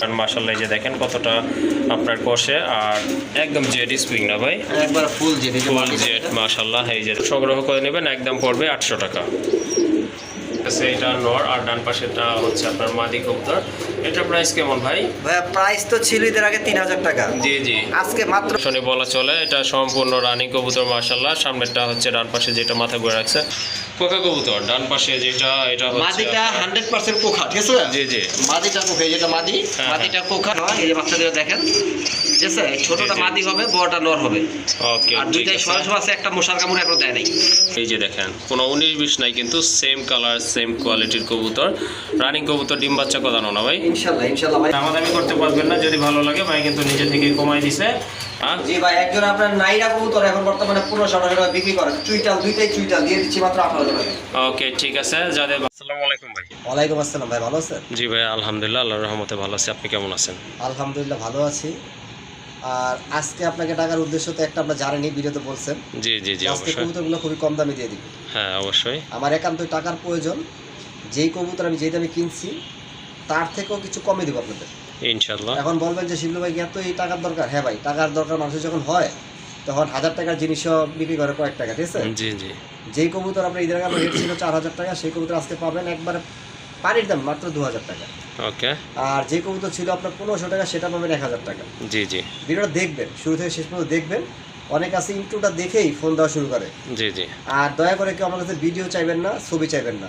কারণ মাসাল্লাহ যে দেখেন কতটা আপনার কষে আর একদম জেড স্প্রিং না ভাই? একবার ফুল জেড ফুল জেড মাসাল্লাহ এই যে সংগ্রহ করে নেবেন একদম পড়বে আটশো টাকা। আচ্ছা, এটা নর আর ডান পাশেটা হচ্ছে আপনার মাদি কবুতর। এটা প্রাইস কেমন ভাই? প্রাইস তো ছিল এদের আগে তিন হাজার টাকা। জি জি। আজকে মাত্র শনি বলা চলে এটা সম্পূর্ণ রানিং কবুতর সামনেরটা হচ্ছে ডান পাশে যেটা মাথা ঘুরে রাখছে। কোকা কবুতর ডান পাশে যেটা এটা হচ্ছে মাদিটা হান্ড্রেড পার্সেন্ট কোখা ঠিক আছে? জি জি। মাদিটা কোখা এই যেটা মাদি হ্যাঁ, মাদিটা কোখা। নয় এই যে বাচ্চাদের দেখেন ঠিক আছে? ছোটটা। মাদি হবে বড়টা নর হবে। ওকে আর দুইটাই আছে। সরাসরি আছে একটা মশার কামড় এখনও দেয় নাই। এই যে দেখেন কোনো উনিশ বিশ নাই কিন্তু সেম কালার সেম কোয়ালিটির কবুতর। রানিং কবুতর ডিম বাচ্চা কদানো না ভাই? ইনশাল্লাহ ইনশাল্লাহ ভাই। দামাদামি করতে পারবেন না যদি ভালো লাগে ভাই কিন্তু নিজে থেকে কমাই দিছে। হ্যাঁ জি ভাই একজন আপনার নাইরা কবুতর এখন বর্তমানে পনেরোশো টাকা বিক্রি করে। চুইটাল দুইটাই চুইটাল দিয়ে দিচ্ছি মাত্র আঠারো টাকা। ওকে ঠিক আছে যাদের আসসালামু আলাইকুম ভাই। ওয়ালাইকুম আসসালাম ভাই ভালো আছেন? জি ভাই আলহামদুলিল্লাহ আল্লাহর রহমতে ভালো আছি। আপনি কেমন আছেন? আলহামদুলিল্লাহ ভালো আছি। আর আজকে আপনাকে টাকার উদ্দেশ্য তো একটা আমরা জানেনি ভিডিওতে বলছেন। জি জি জি আজকে অবশ্যই। কবুতরগুলো খুবই কম দামে দিয়ে দিবে। হ্যাঁ অবশ্যই। আমার একান্তই টাকার প্রয়োজন। যেই কবুতর আমি যেই দামে কিনছি তার থেকেও কিছু কমে দিব আপনাদের। ইনশাল্লাহ এখন বলবেন যে শিবলু ভাই এত এই টাকার দরকার? হ্যাঁ ভাই টাকার দরকার মানুষের যখন হয় তখন হাজার টাকার জিনিসও বিক্রি করে কয়েক টাকা ঠিক আছে? জি জি। যেই কবুতর আপনার ঈদের আগে রেট ছিল চার হাজার টাকা সেই কবুতর আজকে পাবেন একবারে পানির দাম মাত্র দু হাজার টাকা। ওকে। আর যে কবুতর ছিল আপনার পনেরোশো টাকা সেটা পাবেন এক হাজার টাকা। জি জি। ভিডিওটা দেখবেন শুরু থেকে শেষ পর্যন্ত দেখবেন। অনেক আছে ইন্টুটা দেখেই ফোন দেওয়া শুরু করে। জি জি। আর দয়া করে কেউ আমার কাছে ভিডিও চাইবেন না ছবি চাইবেন না।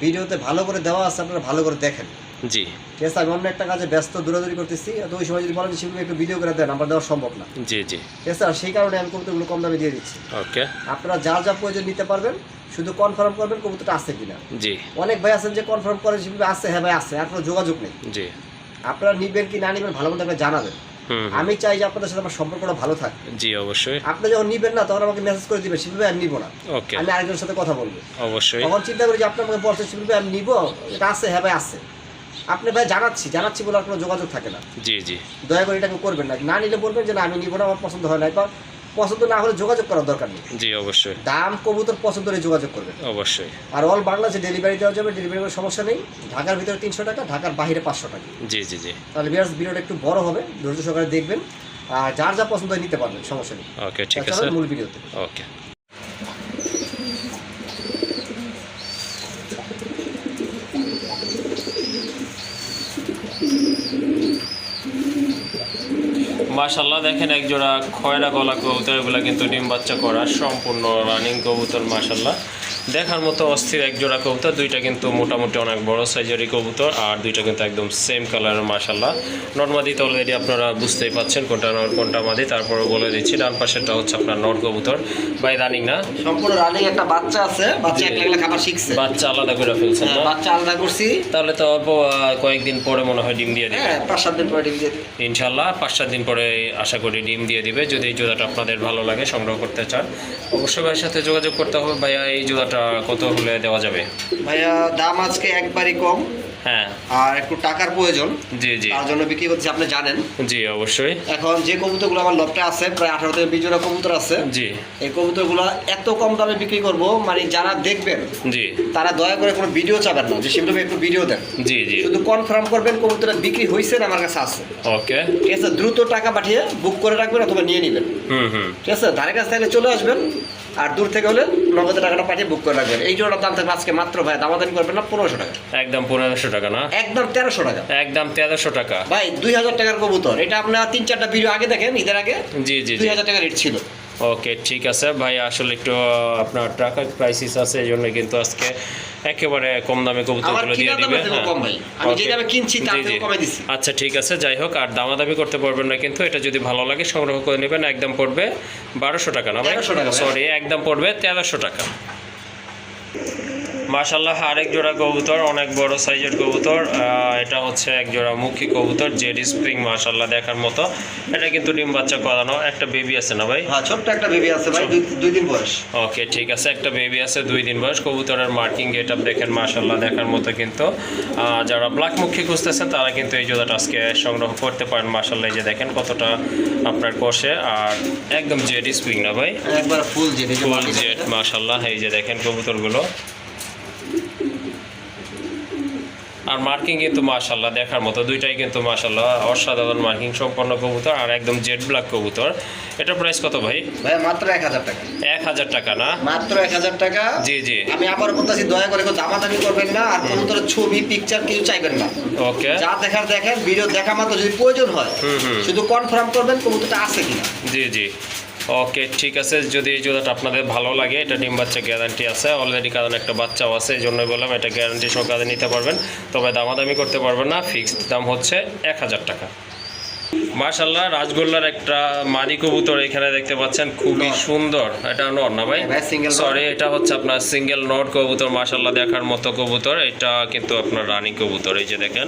ভিডিওতে ভালো করে দেওয়া আছে আপনারা ভালো করে দেখেন। জি। ঠিক আছে আমি অন্য একটা কাজে ব্যস্ত দৌড়াদৌড়ি করতেছি। তো ওই সময় যদি বলেন যে শিল্পী একটু ভিডিও করে দেন আমার দেওয়া সম্ভব না। জি জি। ঠিক আছে আর সেই কারণে আমি কবুতরগুলো কম দামে দিয়ে দিচ্ছি। ওকে। আপনারা যার যা প্রয়োজন নিতে পারবেন শুধু কনফার্ম করবেন কবুতরটা আছে কিনা। জি। অনেক ভাই আছেন যে কনফার্ম করেন শিল্পী আছে হ্যাঁ ভাই আছে যোগাযোগ নেই। জি। আপনারা নিবেন কি না নিবেন ভালো মতো জানাবেন। আমি চাই যে আপনাদের সাথে আমার সম্পর্কটা ভালো থাকে। জি অবশ্যই। আপনি যখন নিবেন না তখন আমাকে মেসেজ করে দিবেন ভাই আমি নিবো না। আমি আরেকজনের সাথে কথা বলব। অবশ্যই। তখন চিন্তা করি যে আপনি আমাকে বলছেন শিল্পী ভাই আমি নিবো এটা আছে হ্যাঁ ভাই আছে। আপনি ভাই জানাচ্ছি জানাচ্ছি বলে আর কোনো যোগাযোগ থাকে না। জি জি। দয়া করে এটাকে করবেন না। না নিলে বলবেন যে না আমি নিবো না আমার পছন্দ হয় না। বা পছন্দ না হলে যোগাযোগ করার দরকার নেই। জি অবশ্যই। দাম কবুতর পছন্দ হলে যোগাযোগ করবেন। অবশ্যই। আর অল বাংলাদেশে ডেলিভারি দেওয়া যাবে ডেলিভারি কোনো সমস্যা নেই। ঢাকার ভিতরে তিনশো টাকা ঢাকার বাইরে পাঁচশো টাকা। জি জি জি। তাহলে বিরাজ ভিডিওটা একটু বড় হবে ধৈর্য সহকারে দেখবেন। আর যার যা পছন্দ হয় নিতে পারবেন সমস্যা নেই। ওকে ঠিক আছে। মূল ভিডিওতে। ওকে মাশাল্লাহ দেখেন এক জোড়া খয়রা গলা কবুতর, এগুলো কিন্তু ডিম বাচ্চা করা, সম্পূর্ণ রানিং কবুতর মাশাল্লাহ দেখার মতো অস্থির এক জোড়া কবুতর দুইটা কিন্তু মোটামুটি অনেক বড় সাইজেরই কবুতর আর দুইটা কিন্তু একদম সেম কালারের মাশাল্লাহ নর্মাদি তো অলরেডি আপনারা বুঝতেই পাচ্ছেন কোনটা নর কোনটা মাদি। তারপরে বলে দিচ্ছি ডান পাশেরটা হচ্ছে আপনার নর কবুতর। বাই রানিং না? সম্পূর্ণ রানিং একটা বাচ্চা আছে বাচ্চা জি। একলা একলা খাবার শিখছে। বাচ্চা আলাদা করে ফেলছেন হ্যাঁ, বাচ্চা আলাদা করছি। তাহলে তো অল্প কয়েকদিন পরে মনে হয় ডিম দিয়ে দিবে। হ্যাঁ পাঁচ সাত দিন পরে ডিম দিয়ে দিই। ইনশাল্লাহ পাঁচ সাত দিন পরে আশা করি ডিম দিয়ে দিবে। যদি এই জোড়াটা আপনাদের ভালো লাগে সংগ্রহ করতে চান অবশ্যই ভাইয়ের সাথে যোগাযোগ করতে হবে। ভাইয়া এই জোড়াটা কত হলে দেওয়া যাবে? ভাইয়া দাম আজকে একবারই কম। হ্যাঁ। আর একটু টাকার প্রয়োজন। জি জি। তার জন্য বিক্রি করছি আপনি জানেন। জি অবশ্যই। এখন যে কবুতরগুলো আমার লপটে আছে প্রায় আঠারো থেকে বিশ জোড়া কবুতর আছে। জি। এই কবুতরগুলো এত কম দামে বিক্রি করব মানে যারা দেখবেন জি। তারা দয়া করে কোনো ভিডিও চাবেন না যে একটু ভিডিও দেন। জি জি। শুধু কনফার্ম করবেন কবুতরটা বিক্রি হয়েছে না আমার কাছে আছে। ওকে। ঠিক আছে দ্রুত টাকা পাঠিয়ে বুক করে রাখবেন অথবা নিয়ে নেবেন। হুম হুম। ঠিক আছে ধারে কাছ চলে আসবেন। আর দূর থেকে হলে নগদে টাকাটা পাঠিয়ে বুক করে রাখবেন। এই জোড়ার দাম থাকবে আজকে মাত্র ভাই দামাদানি করবেন না পনেরোশো টাকা। একদম পনেরোশো টাকা না? একদম তেরোশো টাকা। একদম তেরোশো টাকা। ভাই দুই হাজার টাকার কবুতর। এটা আপনার তিন চারটা ভিডিও আগে দেখেন ঈদের আগে। জি জি দুই হাজার টাকা রেট ছিল। ওকে ঠিক আছে। ভাই আসলে একটু আপনার টাকার ক্রাইসিস আছে এই জন্য কিন্তু আজকে একেবারে কম দামে কবুতরগুলো দিয়ে দিবেন দিবে। আচ্ছা ঠিক আছে যাই হোক আর দামাদামি করতে পারবেন না কিন্তু এটা যদি ভালো লাগে সংগ্রহ করে নেবেন একদম পড়বে বারোশো টাকা না ভাই? 1300 টাকা ভাই। সরি একদম পড়বে তেরোশো টাকা। মাশাল্লাহ আরেক জোড়া কবুতর অনেক বড় সাইজের কবুতর। এটা হচ্ছে এক জোড়া মুখী কবুতর জেড স্প্রিং মাশাল্লাহ দেখার মতো। এটা কিন্তু ডিম বাচ্চা করানো একটা বেবি আছে না ভাই? হ্যাঁ ছোট্ট একটা বেবি আছে ভাই দুই- দিন বয়স। ওকে ঠিক আছে একটা বেবি আছে দুই দিন বয়স। কবুতরের মার্কিং গেট আপ দেখেন মাশাল্লাহ দেখার মতো কিন্তু। যারা ব্ল্যাক মুখী খুঁজতেছেন তারা কিন্তু এই জোড়াটা আজকে সংগ্রহ করতে পারেন মাশাল্লাহ এই যে দেখেন কতটা আপনার কষে। আর একদম জেড স্প্রিং না ভাই? একবার ফুল জেড ফুল জেড মাশাল্লাহ এই যে দেখেন কবুতরগুলো। আর মার্কিং কিন্তু মাশাল্লাহ দেখার মতো। দুইটাই কিন্তু মাশাল্লাহ অসাধারণ মার্কিং সম্পন্ন কবুতর আর একদম জেড ব্ল্যাক কবুতর। এটা প্রাইস কত ভাই? ভাই মাত্র এক হাজার টাকা। এক হাজার টাকা না? মাত্র এক হাজার টাকা। জি জি। আমি আবার বলতেছি দয়া করে কেউ দামাদামি করবেন না আর কবুতরের ছবি পিকচার কিছু চাইবেন না। ওকে। যা দেখার দেখেন ভিডিও দেখা মাত্র যদি প্রয়োজন হয় হুম, হুম। শুধু কনফার্ম করবেন কবুতরটা আছে কিনা। জি জি। ওকে, ঠিক আছে। যদি এই জুতাটা আপনাদের ভালো লাগে, এটা ডিম বাচ্চা গ্যারান্টি আছে। অলরেডি কারণ একটা বাচ্চাও আছে, এই জন্যই বললাম, এটা গ্যারান্টি সহকারে নিতে পারবেন। তবে দামাদামি করতে পারবেন না ফিক্সড দাম হচ্ছে এক হাজার টাকা। মার্শাল্লাহ রাজগোল্লার একটা মাদি কবুতর এখানে দেখতে পাচ্ছেন খুবই সুন্দর। এটা নর না ভাই? হ্যাঁ। সরি এটা হচ্ছে আপনার সিঙ্গেল নট কবুতর মার্শাল্লাহ দেখার মতো কবুতর। এটা কিন্তু আপনার রানী কবুতর এই যে দেখেন।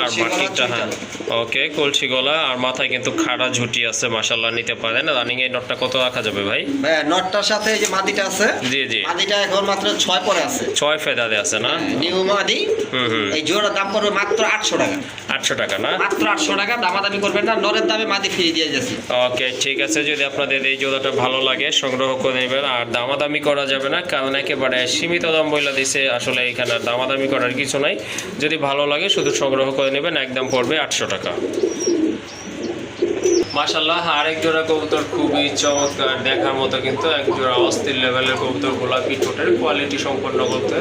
আর মাটিটা হ্যাঁ। ওকে কলসি গলা আর মাথায় কিন্তু খাড়া ঝুটি আছে মার্শাল্লাহ নিতে পারেন। রানিং এই নটটা কত রাখা যাবে ভাই? নটটার সাথে এই যে মাদিটা আছে জি জি। মাদিটা এখন মাত্র ছয় পরে আছে। ছয় ফেদাতে আছে না? নিউ মাদি হুম হুম। এই জোড়ার দাম পড়বে মাত্র আটশো টাকা। আটশো টাকা না? মাত্র আটশো টাকা দামাদামি করবেন না নরের দামে মাদি ফিরিয়ে দিয়ে যাচ্ছি। ওকে ঠিক আছে যদি আপনাদের এই জোড়াটা ভালো লাগে সংগ্রহ করে নেবেন আর দামাদামি করা যাবে না কারণ একেবারে সীমিত দাম বইলা দিছে আসলে এখানে দামাদামি করার কিছু নাই। যদি ভালো লাগে শুধু সংগ্রহ করে নেবেন একদম পড়বে আটশো টাকা। মাশাল্লাহ আরেক জোড়া কবুতর খুবই চমৎকার দেখার মতো কিন্তু এক জোড়া অস্থির লেভেলের কবুতর গোলাপি ঠোঁটের কোয়ালিটি সম্পন্ন করতে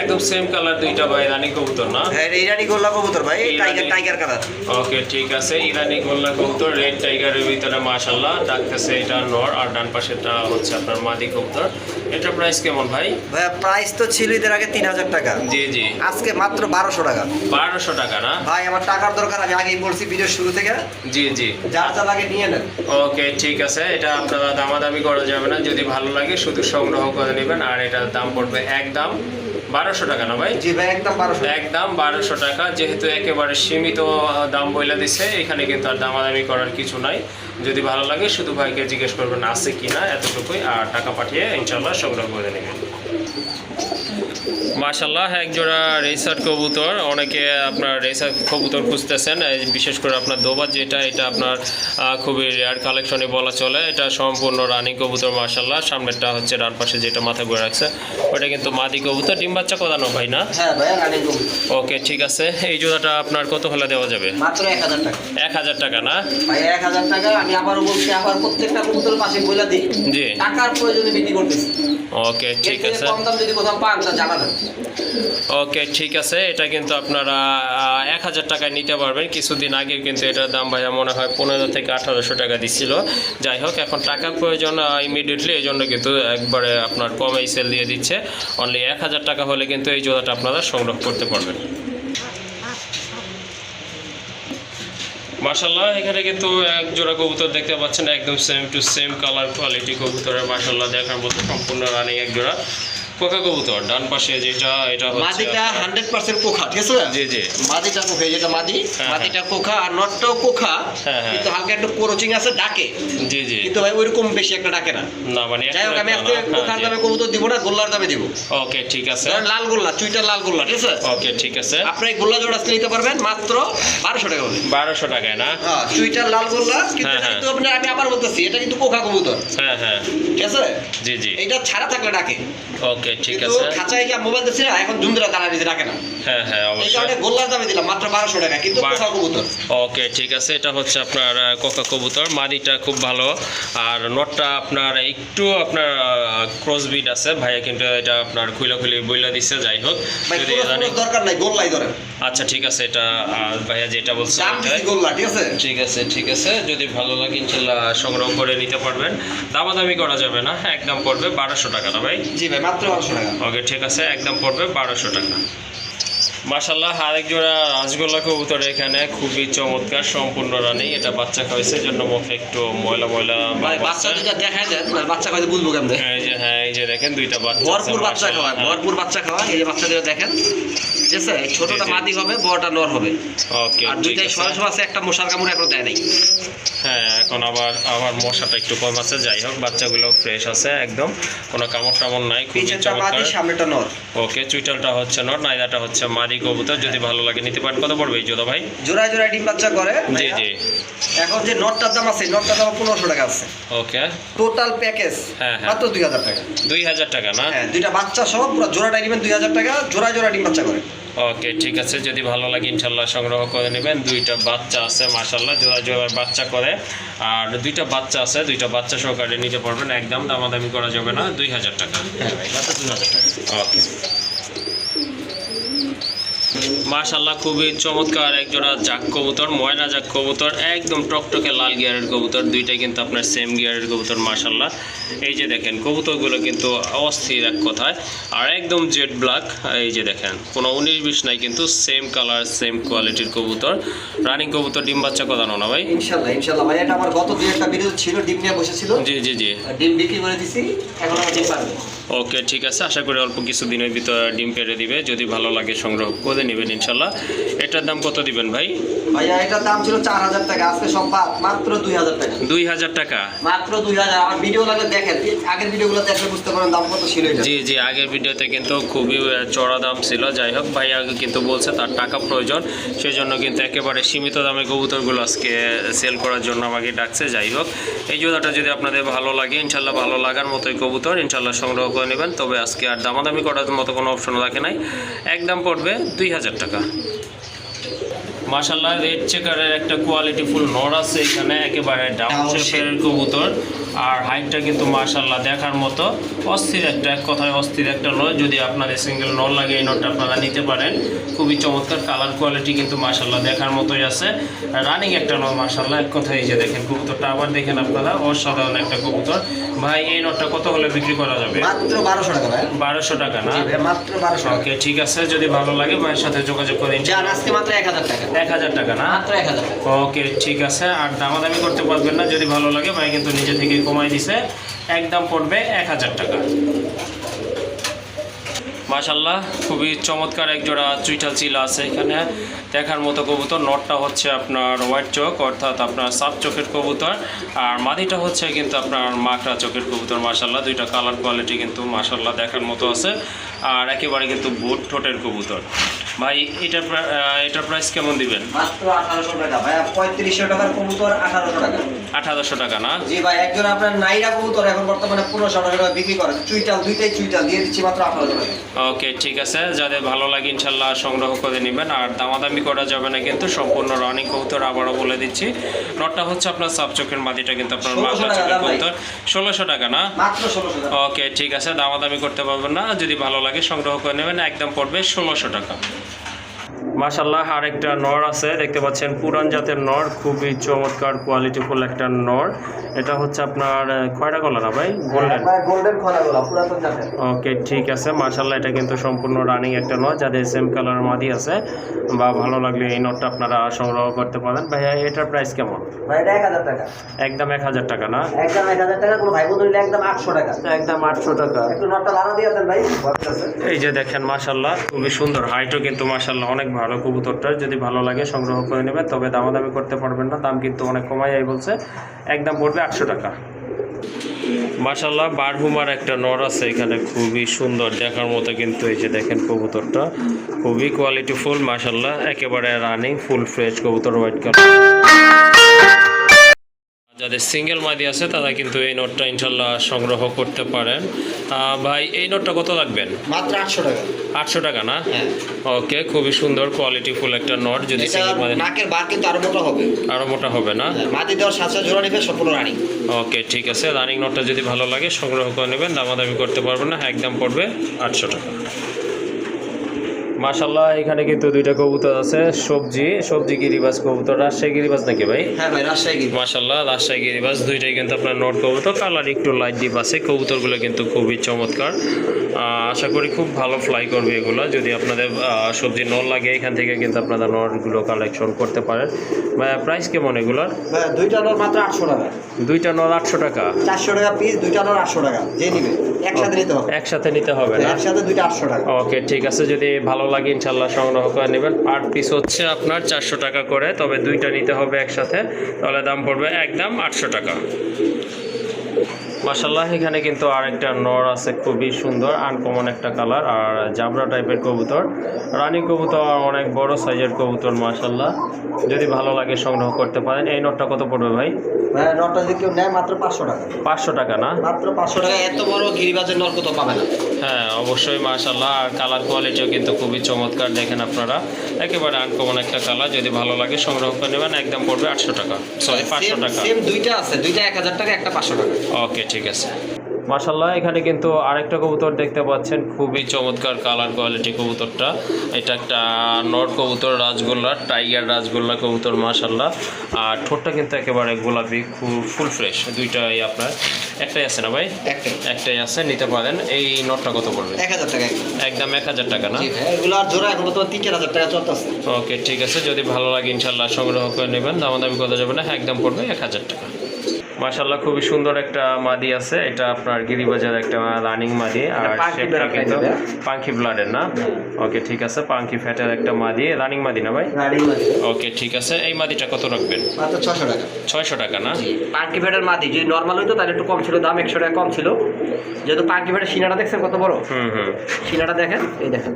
একদম সেম কালার দুইটা ভাই রানী কবুতর না? হ্যাঁ ইরানি গোল্লা কবুতর ভাই টাইগার টাইগার কালার ওকে ঠিক আছে ইরানি গোল্লা কবুতর রেড টাইগারের ভিতরে মাশাল্লাহ ডাকতেছে এটা নর আর ডান পাশেটা হচ্ছে আপনার মাদি কবুতর। এটা প্রাইস কেমন ভাই? ভাই প্রাইস তো ছিল এদের আগে তিন হাজার টাকা। জি জি। আজকে মাত্র বারোশো টাকা। বারোশো টাকা না? ভাই আমার টাকার দরকার আমি আগেই বলছি ভিডিও শুরু থেকে। জি জি। যার যা লাগে নিয়ে নেন। ওকে ঠিক আছে। এটা আপনারা দামাদামি করা যাবে না। যদি ভালো লাগে শুধু সংগ্রহ করে নেবেন। আর এটার দাম পড়বে একদম বারোশো টাকা না ভাই? জি ভাই একদম বারোশো একদম বারোশো টাকা। যেহেতু একেবারে সীমিত দাম বইলা দিছে এখানে কিন্তু আর দামাদামি করার কিছু নাই। যদি ভালো লাগে, শুধু ভাইকে জিজ্ঞেস করবেন আছে কি না এতটুকুই, আর টাকা পাঠিয়ে ইনশাল্লাহ সংগ্রহ করে নেবেন। মাশাল্লাহ এক জোড়া রেসার কবুতর। অনেকে আপনার রেসার কবুতর খুঁজতেছেন বিশেষ করে আপনার দোবার যেটা, এটা আপনার খুবই রেয়ার কালেকশনে বলা চলে। এটা সম্পূর্ণ রানী কবুতর মাশাল্লাহ সামনেরটা হচ্ছে ডান পাশে যেটা মাথা ঘুরে রাখছে। ওটা কিন্তু মাদি কবুতর ডিম বাচ্চা কদানো ভাই না? হ্যাঁ ভাই রানি কবুতর। ওকে ঠিক আছে। এই জোড়াটা আপনার কত হলে দেওয়া যাবে? মাত্র এক হাজার টাকা। এক হাজার টাকা না? ভাই এক হাজার টাকা আমি বলছি আবার প্রত্যেকটা কবুতর পাশে দিই। জি। টাকার প্রয়োজনে বিক্রি করতেছি। ওকে ঠিক আছে। কম দাম যদি কোথাও পান তা জানাবেন ওকে ঠিক আছে। এটা কিন্তু আপনারা এক হাজার টাকায় নিতে পারবেন। কিছুদিন আগে কিন্তু এটার দাম ভাইয়া মনে হয় পনেরো থেকে আঠারোশো টাকা দিচ্ছিল। যাই হোক এখন টাকার প্রয়োজন ইমিডিয়েটলি এই জন্য কিন্তু একবারে আপনার কমেই সেল দিয়ে দিচ্ছে। অনলি এক হাজার টাকা হলে কিন্তু এই জোড়াটা আপনারা সংগ্রহ করতে পারবেন। মার্শাল্লাহ এখানে কিন্তু এক জোড়া কবুতর দেখতে পাচ্ছেন, একদম same to same colour quality কবুতরের মার্শাল্লাহ দেখার মতো সম্পূর্ণ রানিং এক জোড়া। কোকা কবুতর ডান পাশে যেটা এটা হচ্ছে মাদিটা আপনার- হান্ড্রেড পার্সেন্ট কোখা ঠিক আছে? জি জি। মাদিটা কোখা যেটা মাদি হ্যাঁ, মাদিটা কোখা আর নটটাও কোখা হ্যাঁ, হ্যাঁ। কিন্তু হালকা একটু কোরোচিং আছে ডাকে। জি জি। কিন্তু ভাই ওইরকম বেশি একটা ডাকে না। না মানে যাই হোক আমি আজকে কোখার দামে কবুতর দিব না গোল্লার দামে দিব। ওকে ঠিক আছে। লাল গোল্লা চুইটার লাল গোল্লা ঠিক আছে? ওকে ঠিক আছে। আপনি গোল্লা জোড়া নিতে পারবেন মাত্র বারোশো টাকা হলে বারোশো টাকায় না? হ্যাঁ চুইটার লাল গোল্লা কিন্তু হ্যাঁ, হ্যাঁ। কিন্তু আপনার আমি আবার বলতেছি এটা কিন্তু কোখা কবুতর। হ্যাঁ হ্যাঁ। ঠিক আছে? জি জি। এইটা ছাড়া থাকলে ডাকে। ওকে ঠিক আছে। খাঁচায় গিয়ে মোবাইল এখন জুমদিরা ডাকে না। হ্যাঁ হ্যাঁ অবশ্যই। কারণে গোল্লার দামে দিলাম মাত্র বারোশো টাকা কিন্তু বারো- কবুতর? ওকে ঠিক আছে এটা হচ্ছে আপনার কোকা কবুতর মাদিটা খুব ভালো। আর নটটা আপনার একটু আপনার ক্রসবিট আছে। ভাইয়া কিন্তু এটা আপনার খুলে খুলে বইলা দিচ্ছে যাই হোক। যদি দরকার নাই গোল্লাই ধরেন। আচ্ছা ঠিক আছে এটা ভাইয়া যেটা বলছে ঠিক আছে? ঠিক আছে ঠিক আছে যদি ভালো লাগে ইনশাল্লাহ সংগ্রহ করে নিতে পারবেন। দামাদামি করা যাবে না একদম পড়বে বারোশো টাকা না ভাই? জি ভাই মাত্র বারোশো টাকা। ওকে ঠিক আছে একদম পড়বে বারোশো টাকা। মাসাল্লাহ আরেক জোড়া রাসগোল্লা কবুতর এখানে খুবই চমৎকার সম্পূর্ণ রানি এটা বাচ্চা খাওয়াইছে জন্য মুখে একটু ময়লা ময়লা বাচ্চা। খাইতে বুঝব কেমনে? এই যে হ্যাঁ এই যে দেখেন দুইটা বাচ্চা ভরপুর বাচ্চা। খাওয়ায় ভরপুর বাচ্চা খাওয়ায় এই যে বাচ্চা দুটা দেখেন। ঠিক আছে ছোটটা জি, জি। মাদি হবে বড়টা নর হবে। ওকে আর দুইটাই সরাসরি আছে একটা মশার কামড় এখনও দেয় নাই। হ্যাঁ এখন আবার আবার মশাটা একটু কম আছে যাই হোক বাচ্চাগুলো ফ্রেশ আছে একদম। কোনো কামড় টামড় নাই খুবই চমৎকার। সামনেটা নর। ওকে চুইটালটা হচ্ছে নর নাইদাটা হচ্ছে মাদি কবুতর যদি ভালো লাগে নিতে পারেন। কত পড়বে এই জোদা ভাই? জোড়ায় জোড়ায় ডিম বাচ্চা করে। জি জি। এখন যে নটটার দাম আছে নটটার দাম পনেরোশো টাকা আছে। ওকে। টোটাল প্যাকেজ হ্যাঁ, হ্যাঁ। মাত্র দুই হাজার টাকা। দুই হাজার টাকা না? হ্যাঁ দুইটা বাচ্চা সহ পুরো জোড়াটা নেবেন দুই হাজার টাকা জোড়া জোড়া ডিম বাচ্চা করে। ওকে ঠিক আছে। যদি ভালো লাগে ইনশাল্লাহ সংগ্রহ করে নেবেন। দুইটা বাচ্চা আছে মাশাল্লাহ জোড়া জোড়া বাচ্চা করে। আর দুইটা বাচ্চা আছে দুইটা বাচ্চা সহকারে নিতে পারবেন। একদম দামাদামি করা যাবে না দুই হাজার টাকা। হ্যাঁ ভাই মাত্র দুই হাজার টাকা। ওকে। মাশাল্লাহ খুবই চমৎকার এক জোড়া জাক কবুতর ময়না জাক কবুতর একদম টকটকে লাল গিয়ারের কবুতর দুইটাই কিন্তু আপনার সেম গিয়ারের কবুতর মাশাল্লাহ এই যে দেখেন কবুতরগুলো কিন্তু অস্থির এক কথায় আর একদম জেড ব্ল্যাক এই যে দেখেন কোনো উনিশ বিশ নাই কিন্তু সেম কালার সেম কোয়ালিটির কবুতর। রানিং কবুতর ডিম বাচ্চা কদানো না ভাই? ইনশাল্লাহ ইনশাল্লাহ ভাই এটা আমার গত দুই একটা ভিডিও ছিল ডিম নিয়ে বসেছিল। জি জি জি। ডিম বিক্রি করে দিছি এখন আমার ডিম পারবে ওকে ঠিক আছে। আশা করি অল্প কিছু দিনের ভিতরে ডিম পেড়ে দিবে। যদি ভালো লাগে সংগ্রহ করে নেবেন ইনশাল্লাহ। এটার দাম কত দিবেন ভাই? ভাইয়া এটার দাম ছিল চার হাজার টাকা। আজকে সব বাদ মাত্র দুই হাজার টাকা। দুই হাজার টাকা? মাত্র দুই হাজার। আমার ভিডিও লাগলে দেখেন আগের ভিডিওগুলো দেখলে বুঝতে পারেন দাম কত ছিল জি জি আগের ভিডিওতে কিন্তু খুবই চড়া দাম ছিল। যাই হোক ভাই আগে কিন্তু বলছে তার টাকা প্রয়োজন। সেই জন্য কিন্তু একেবারে সীমিত দামে কবুতরগুলো আজকে সেল করার জন্য আমাকে ডাকছে। যাই হোক এই জোড়াটা যদি আপনাদের ভালো লাগে ইনশাল্লাহ ভালো লাগার মতোই কবুতর ইনশাল্লাহ সংগ্রহ করে নেবেন, তবে আজকে আর দামাদামি করার মতো কোনো অপশন রাখে নাই। এক দাম পড়বে দুই হাজার টাকা। মাশাল্লাহ রেড চেকারের একটা কোয়ালিটি ফুল নর আছে এখানে একেবারে ডাউন শেপের কবুতর। আর হাইটটা কিন্তু মাশাল্লাহ দেখার মতো অস্থির একটা এক কথায় অস্থির একটা নয় যদি আপনাদের সিঙ্গেল নর লাগে এই নটটা আপনারা নিতে পারেন। খুবই চমৎকার কালার কোয়ালিটি কিন্তু মাশাল্লাহ দেখার মতোই আছে। রানিং একটা নয় মাশাল্লাহ এক কথায় এই যে দেখেন কবুতরটা। আবার দেখেন আপনারা অসাধারণ একটা কবুতর। ভাই এই নটটা কত হলে বিক্রি করা যাবে? মাত্র বারোশো টাকা বারোশো টাকা না? মাত্র বারোশো ওকে ঠিক আছে যদি ভালো লাগে ভাইয়ের সাথে যোগাযোগ করে যান আজকে মাত্র এক হাজার টাকা। এক হাজার টাকা না? ওকে ঠিক আছে। আর দামাদামি করতে পারবেন না যদি ভালো লাগে ভাই কিন্তু নিজে থেকে কমাই দিছে। একদম পড়বে এক হাজার টাকা। মাশাল্লাহ খুবই চমৎকার এক জোড়া চুইটাল চিলা আছে এখানে। দেখার মতো কবুতর নটটা হচ্ছে আপনার হোয়াইট চোখ অর্থাৎ আপনার সাপ চোখের কবুতর। আর মাদিটা হচ্ছে কিন্তু আপনার মাকড়া চোখের কবুতর মাশাল্লাহ দুইটা কালার কোয়ালিটি কিন্তু মাশাল্লাহ দেখার মতো আছে। আর একেবারে কিন্তু বুট ঠোঁটের কবুতর। ভাই আহ, এটার প্রাইস কেমন দিবেন? মাত্র আঠারোশো টাকা। ভাই পঁয়ত্রিশশো টাকার কবুতর আঠারোশো টাকা। আঠারোশো টাকা না? জি ভাই একজন আপনার নাইরা কবুতর এখন বর্তমানে পনেরোশো টাকা বিক্রি করে। চুইটাল দুইটাই চুইটাল দিয়ে দিচ্ছি মাত্র আঠারোশো টাকা। ওকে ঠিক আছে। যাদের ভালো লাগে ইনশাল্লাহ সংগ্রহ করে নেবেন। আর দামাদামি করা যাবে না কিন্তু সম্পূর্ণ রানিং কবুতর আবারও বলে দিচ্ছি। নটটা হচ্ছে আপনার সাব চোখের মাদিটা কিন্তু আপনার 1600 টাকা চোখের কবুতর। ষোলোশো টাকা না? মাত্র ষোলোশো টাকা। ওকে ঠিক আছে। দামাদামি করতে পারবেন না। যদি ভালো লাগে সংগ্রহ করে নেবেন। একদম পড়বে ষোলোশো টাকা। মাশাল্লাহ আর একটা নর আছে দেখতে পাচ্ছেন পুরান জাতের নর খুবই চমৎকার কোয়ালিটিফুল একটা নর। এটা হচ্ছে আপনার কয়টা গলা না ভাই? গোল্ডেন গোল্ডেন ওকে ঠিক আছে মার্শাল্লাহ এটা কিন্তু সম্পূর্ণ রানিং একটা নর যাদের সেম কালারের মাদি আছে বা ভালো লাগলে এই নটটা আপনারা সংগ্রহ করতে পারেন। ভাইয়া এটার প্রাইস কেমন? ভাই এটা এক হাজার টাকা। একদম এক হাজার টাকা না? একদম এক হাজার টাকা কোনো ভাই বন্ধু নিলে একদম আটশো টাকা। একদম আটশো টাকা। একটু নটটা দিয়ে দেন ভাই। এই যে দেখেন মাশাল্লাহ খুবই সুন্দর হাইটও কিন্তু মাশাল্লাহ অনেক ভালো। কবুতরটার যদি ভালো লাগে সংগ্রহ করে নেবেন, তবে দামাদামি করতে পারবেন না, দাম কিন্তু অনেক কমাই বলছে। একদম পড়বে আটশো টাকা। মাসাল্লাহ বারহুমার একটা নর আছে এখানে, খুবই সুন্দর, দেখার মতো কিন্তু এই যে দেখেন কবুতরটা। খুবই কোয়ালিটিফুল মাসাল্লাহ একেবারে রানিং ফুল ফ্রেশ কবুতর হোয়াইট কালার যাদের সিঙ্গেল মাদি আছে তারা কিন্তু এই নোটটা ইনশাল্লাহ সংগ্রহ করতে পারেন। ভাই এই নোটটা কত লাগবেন মাত্র আটশো টাকা। আটশো টাকা না? হ্যাঁ। ওকে খুবই সুন্দর কোয়ালিটি ফুল একটা নট যদি নাকের বার কিন্তু আরও মোটা হবে। আরও মোটা হবে না? হ্যাঁ, মাটি দেওয়ার সাথে সাথে জোড়া নিবে সম্পূর্ণ রানিং ওকে ঠিক আছে। রানিং নোটটা যদি ভালো লাগে সংগ্রহ করে নেবেন দামাদামি করতে পারবেন না একদম পড়বে আটশো টাকা। মাশাল্লাহ এখানে কিন্তু দুইটা কবুতর আছে সবজি সবজি গিরিবাজ কবুতর? রাজশাহী গিরিবাজ নাকি ভাই? হ্যাঁ ভাই রাজশাহী মাশাল্লাহ রাজশাহী গিরিবাজ দুইটাই কিন্তু আপনার নোট কবুতর কালার একটু লাইট ডিপ আছে কবুতরগুলো কিন্তু খুবই চমৎকার। আশা করি খুব ভালো ফ্লাই করবে এগুলো যদি আপনাদের সবজি নল লাগে এখান থেকে কিন্তু আপনারা নটগুলো কালেকশন করতে পারেন। ভাই প্রাইস কেমন এগুলোর? ভাই দুইটা নর মাত্র আটশো টাকা। দুইটা নল আটশো টাকা? চারশো টাকা পিস দুইটা নর আটশো টাকা। যে নিবে একসাথে নিতে হবে। একসাথে নিতে হবে না? একসাথে দুইটা আটশো টাকা। ওকে ঠিক আছে যদি ভালো লাগে ইনশাল্লাহ সংগ্রহ করে নেবেন। আট পিস হচ্ছে আপনার চারশো টাকা করে, তবে দুইটা নিতে হবে একসাথে, তাহলে দাম পড়বে একদম আটশো টাকা। মাসাল্লাহ এখানে কিন্তু আরেকটা নর আছে খুবই সুন্দর আনকমন একটা কালার আর জাবরা টাইপের কবুতর। রানী কবুতর অনেক বড় সাইজের কবুতর মাসাল্লাহ যদি ভালো লাগে সংগ্রহ করতে পারেন। এই নটটা কত পড়বে ভাই? নটটা যদি কেউ নেয় মাত্র পাঁচশো টাকা। পাঁচশো টাকা না? মাত্র পাঁচশো টাকা। এত বড় গিরিবাজের নর কোথাও পাবে না হ্যাঁ অবশ্যই মাশাল্লাহ আর কালার কোয়ালিটিও কিন্তু খুবই চমৎকার দেখেন আপনারা। একেবারে আনকমন একটা কালার যদি ভালো লাগে সংগ্রহ করে নেবেন একদম পড়বে আটশো টাকা। সরি পাঁচশো টাকা। সেম দুইটা আছে দুইটা এক হাজার টাকা একটা পাঁচশো টাকা। ওকে ঠিক আছে। মাশাল্লাহ এখানে কিন্তু আরেকটা কবুতর দেখতে পাচ্ছেন খুবই চমৎকার কালার কোয়ালিটি কবুতরটা। এটা একটা নর কবুতর রাজগোল্লা টাইগার রাজগোল্লা কবুতর মাশাল্লাহ আর ঠোঁটটা কিন্তু একেবারে গোলাপি খুব ফুল ফ্রেশ দুইটাই আপনার একটাই আছে না ভাই? একটাই। আছে নিতে পারেন। এই নটটা কত পড়বে? এক হাজার টাকা। একদম। এক হাজার টাকা না? জোড়া এখন তিন চার হাজার টাকা চলতেছে। ওকে ঠিক আছে যদি ভালো লাগে ইনশাল্লাহ সংগ্রহ করে নেবেন দামাদামি কথা যাবে না একদম পড়বে এক হাজার টাকা। মাশাল্লাহ খুবই সুন্দর একটা মাদি আছে। এটা আপনার গিরিবাজার একটা রানিং মাদি। আর শেপটা কিন্তু type-এর। পাঙ্কি ব্লাডের না? ওকে ঠিক আছে। পাঙ্কি ফ্যাটের একটা মাদি রানিং মাদি না ভাই? রানিং মাদি। ওকে ঠিক আছে। এই মাদিটা কত রাখবেন? ছশো টাকা। ছয়শো টাকা না? পাঙ্কি ভেটের মাদি। যদি নর্মাল হইতো তাহলে একটু কম ছিল দাম একশো টাকা কম ছিল। যেহেতু পাঙ্কি ভেটের সিনাটা দেখছেন কত বড়? হুম হুম। সিনাটা দেখেন এই দেখেন।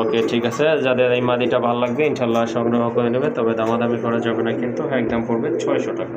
ওকে ঠিক আছে। যাদের এই মাদিটা ভালো লাগবে ইনশাল্লাহ সংগ্রহ করে নেবে। তবে দামাদামি করা যাবে না কিন্তু একদম পড়বে ছয়শো টাকা।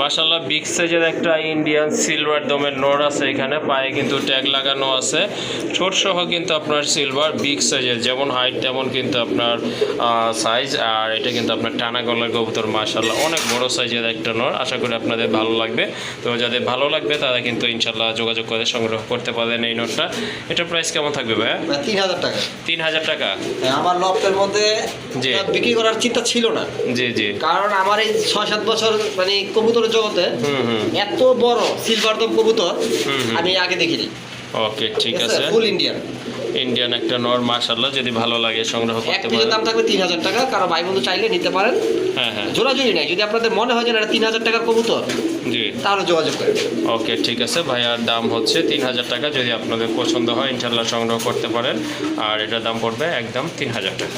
মাশাল্লাহ বিগ সাইজের একটা ইন্ডিয়ান সিলভার দমের নোর আছে এখানে পায়ে কিন্তু ট্যাগ লাগানো আছে। ছোট সহ কিন্তু আপনার সিলভার বিগ সাইজের যেমন হাইট তেমন কিন্তু আপনার সাইজ আর এটা কিন্তু আপনার টানা গলার কবুতর মাশাল্লাহ অনেক বড় সাইজের একটা নোর আশা করি আপনাদের ভালো লাগবে। তো যাদের ভালো লাগবে তারা কিন্তু ইনশাল্লাহ যোগাযোগ করে সংগ্রহ করতে পারেন এই নোটটা এটার প্রাইস কেমন থাকবে ভাইয়া? তিন হাজার টাকা। তিন হাজার টাকা। আমার লফটের মধ্যে বিক্রি করার চিন্তা ছিল না। জি জি। কারণ আমার এই ছয় সাত বছর মানে কবুতরের জগতে এত বড় সিলভার দম কবুতর। আমি আগে দেখিনি। ওকে ঠিক আছে। ফুল ইন্ডিয়ান ইন্ডিয়ান একটা নর মাশাল্লাহ যদি ভালো লাগে সংগ্রহ করতে পারেন। দাম থাকবে তিন হাজার টাকা কারও ভাই বন্ধু চাইলে নিতে পারেন। হ্যাঁ হ্যাঁ। জোড়াজুড়ি নাই যদি আপনাদের মনে হয় যে এটা তিন হাজার টাকার কবুতর জি। তাহলে যোগাযোগ করেন ওকে ঠিক আছে। ভাইয়ার দাম হচ্ছে তিন হাজার টাকা যদি আপনাদের পছন্দ হয় ইনশাল্লাহ সংগ্রহ করতে পারেন। আর এটার দাম পড়বে একদম তিন হাজার টাকা।